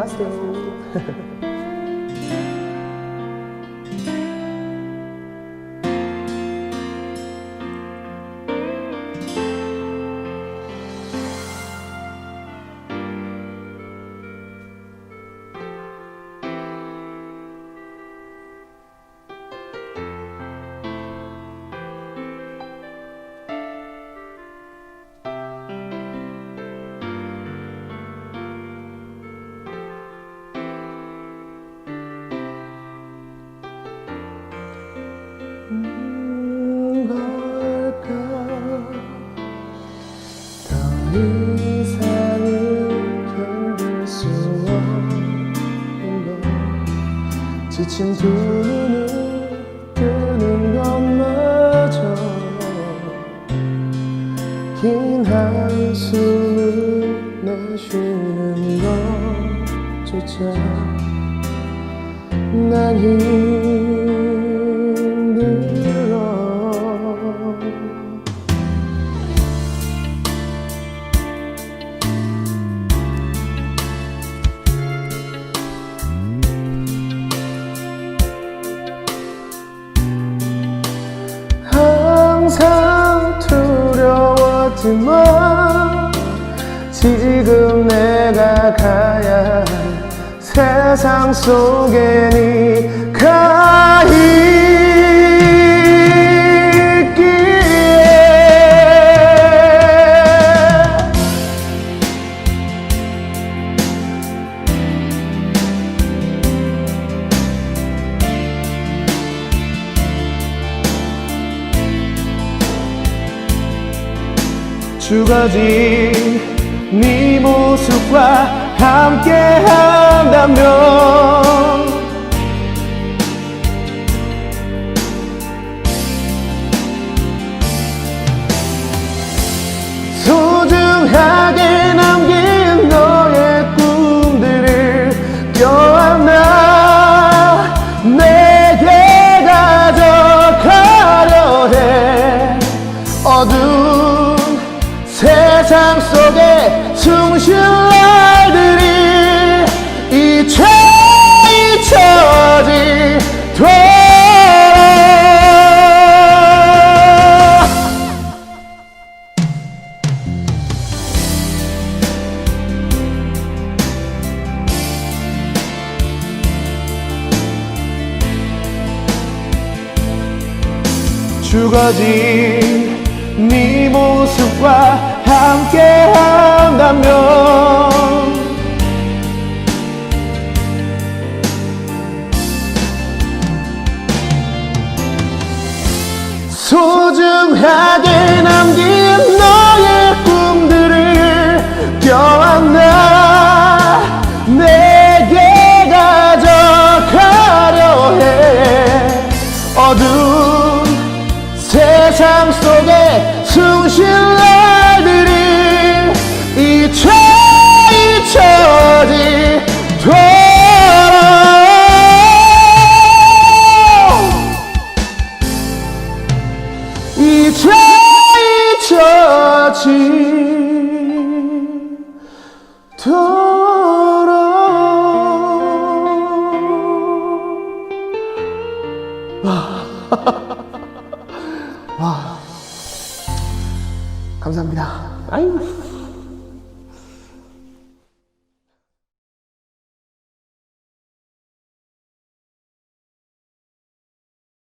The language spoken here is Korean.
안녕하세요. 지친 두 눈을 뜨는 것마저 긴 한숨을 내쉬는 것조차 난 힘 항상 두려웠지만 지금 내가 가야 할 세상 속에 네가 있 죽어진 네 모습과 함께 한다면 소중하게 남긴 너의 꿈들을 껴안아 내게 가져가려 해. 어두운 세상 속에 숨쉴 날들이 이제 잊혀지도록 죽어진 네 모습과 소중하게 남기 와. 감사합니다. 아유.